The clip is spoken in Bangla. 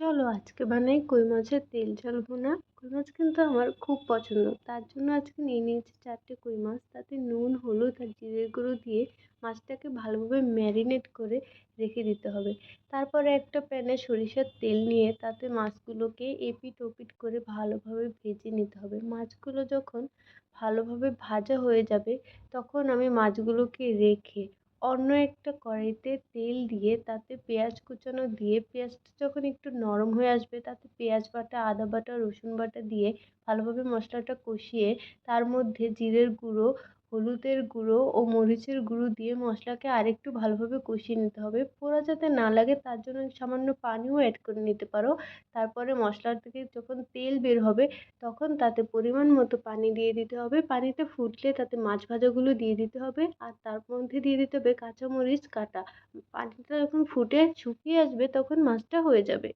চলো আজকে বানাই কই মাছের তেল ঝাল ভুনা কই মাছ কিন্তু আমার খুব পছন্দ। তার জন্য আজকে নিয়ে নিয়েছি চারটে কই মাছ। তাতে নুন, হলুদ আর জিরে গুঁড়ো দিয়ে মাছটাকে ভালোভাবে ম্যারিনেট করে রেখে দিতে হবে। তারপরে একটা প্যানে সরিষার তেল নিয়ে তাতে মাছগুলোকে এপিট ওপিট করে ভালোভাবে ভেজে নিতে হবে। মাছগুলো যখন ভালোভাবে ভাজা হয়ে যাবে, তখন আমি মাছগুলোকে রেখে অন্য একটা কড়াইতে তেল দিয়ে তাতে পেঁয়াজ কুচানো দিয়ে পেঁয়াজটা যখন একটু নরম হয়ে আসবে, তাতে পেঁয়াজ বাটা, আদা বাটা, রসুন বাটা দিয়ে ভালোভাবে মশলাটা কষিয়ে তার মধ্যে জিরের গুঁড়ো হলুদের গুঁড়ো ও মরিচের গুঁড়ো দিয়ে মশলাকে আরেকটু ভালোভাবে কষিয়ে নিতে হবে। পোড়া যাতে না লাগে তার জন্য সামান্য পানিও অ্যাড করে নিতে পারো। তারপরে মশলার থেকে যখন তেল বের হবে তখন তাতে পরিমাণ মতো পানি দিয়ে দিতে হবে। পানিটা ফুটলে তাতে মাছ ভাজাগুলো দিয়ে দিতে হবে আর তার মধ্যে দিয়ে দিতে হবে কাঁচামরিচ কাটা। পানিটা যখন ফুটে শুকিয়ে আসবে তখন মাছটা হয়ে যাবে।